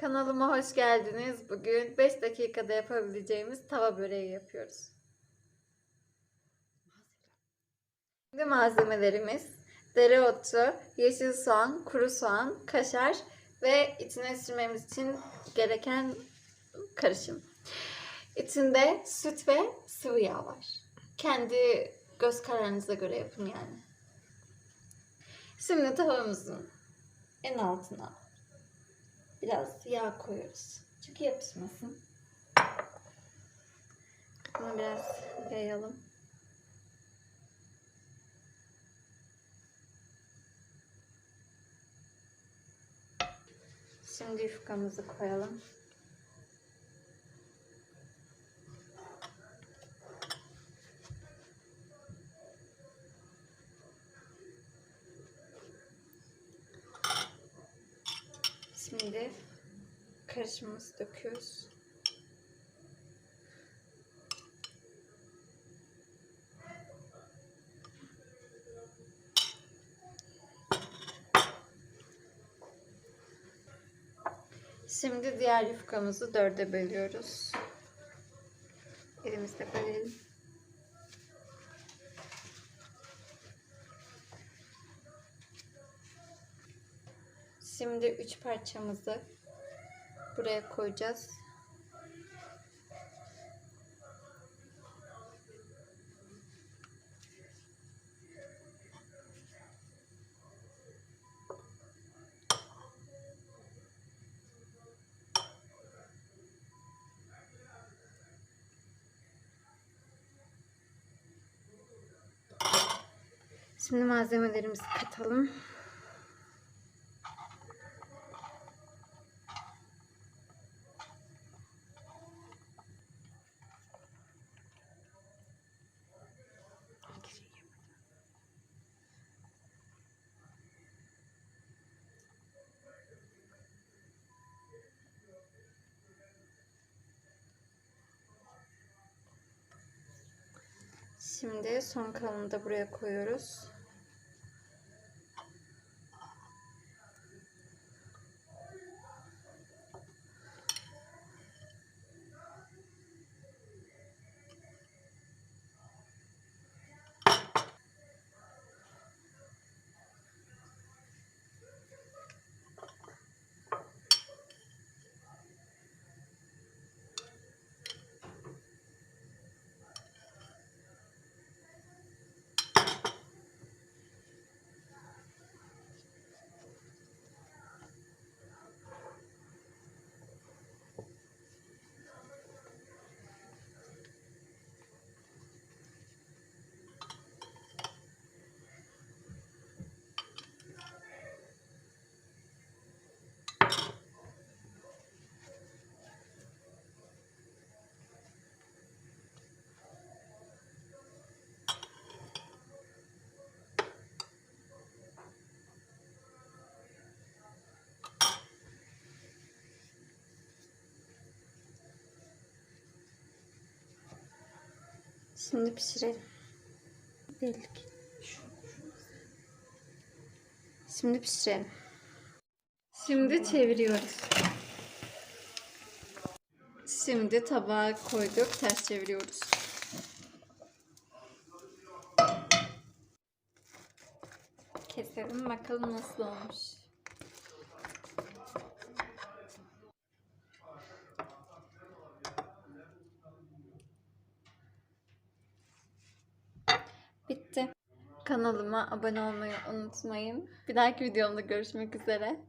Kanalıma hoş geldiniz. Bugün 5 dakikada yapabileceğimiz tava böreği yapıyoruz. Şimdi malzemelerimiz dereotu, yeşil soğan, kuru soğan, kaşar ve içine sürmemiz için gereken karışım. İçinde süt ve sıvı yağ var. Kendi göz kararınıza göre yapın yani. Şimdi tavamızın en altına biraz yağ koyuyoruz. Çünkü yapışmasın. Bunu biraz yayalım. Şimdi yufkamızı koyalım. Şimdi karışımımızı döküyoruz. Şimdi diğer yufkamızı dörde bölüyoruz. Elimizle bölelim. Şimdi üç parçamızı buraya koyacağız. Şimdi malzemelerimizi katalım. Şimdi son kalanını da buraya koyuyoruz. Şimdi pişirelim. Delik. Şimdi pişirelim. Şimdi çeviriyoruz. Şimdi tabağa koyduk, ters çeviriyoruz. Keselim bakalım nasıl olmuş. Kanalıma abone olmayı unutmayın. Bir dahaki videomda görüşmek üzere.